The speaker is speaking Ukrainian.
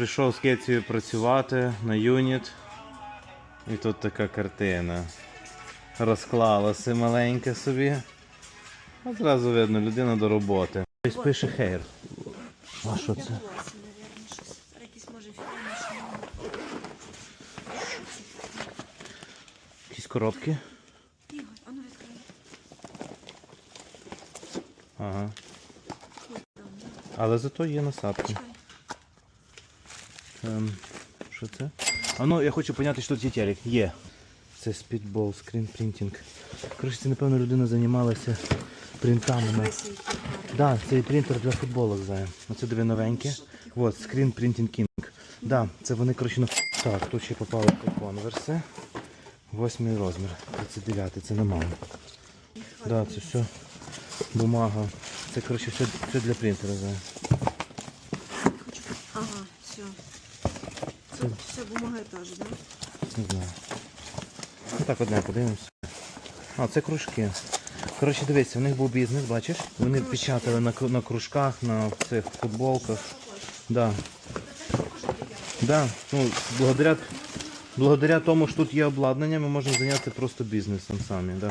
Прийшов з Кецією працювати на юніт. І тут така картина. Розклалася маленька собі. Одразу видно, людина до роботи. Хтось пише хейр. А що це? Якісь коробки? Ага. Але зато є насадки. Ем, що це? А ну, я хочу поняти, що тут є телек. Є. Це спідбол, скрінпринтинг. Коротше, це, напевно, людина займалася принтами. Да, цей принтер для футболок знаю. Оце дві новенькі. От, Printing King. Да, це вони, коротше, на... Так, тут ще попали по конверси. Восьмий розмір. 39, це на маму. Да, це все бумага. Це, коротше, все, все для принтера. Хочу. Ага, все. Це, Все, бумага теж, да? не знаю. Ну так, одне подивимося. А, це кружки. Коротше, дивіться, в них був бізнес, бачиш? Вони печатали на, кру- на кружках, на цих футболках. Да. Да. Ну, благодаря, благодаря тому, що тут є обладнання, ми можемо зайнятися просто бізнесом самі. Да.